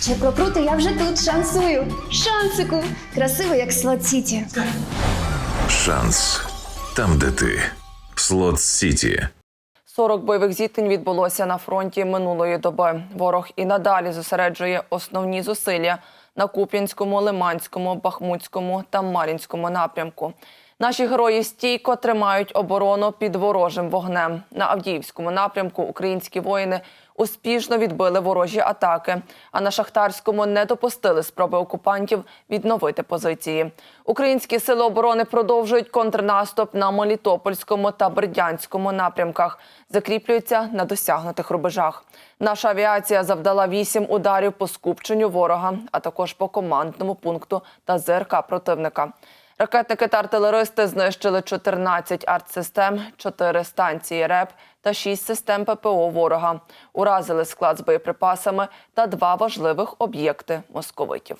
Ще прокрути, я вже тут шансую. Шансику. Красиво, як Слот Сіті. Шанс там, де ти. Слот Сіті. 40 бойових зіткнень відбулося на фронті минулої доби. Ворог і надалі зосереджує основні зусилля на Куп'янському, Лиманському, Бахмутському та Мар'їнському напрямку. Наші герої стійко тримають оборону під ворожим вогнем. На Авдіївському напрямку українські воїни успішно відбили ворожі атаки, а на Шахтарському не допустили спроби окупантів відновити позиції. Українські сили оборони продовжують контрнаступ на Мелітопольському та Бердянському напрямках, закріплюються на досягнутих рубежах. Наша авіація завдала вісім ударів по скупченню ворога, а також по командному пункту та ЗРК противника. Ракетники та артилеристи знищили 14 артсистем, 4 станції РЕП та 6 систем ППО ворога. Уразили склад з боєприпасами та два важливих об'єкти московитів.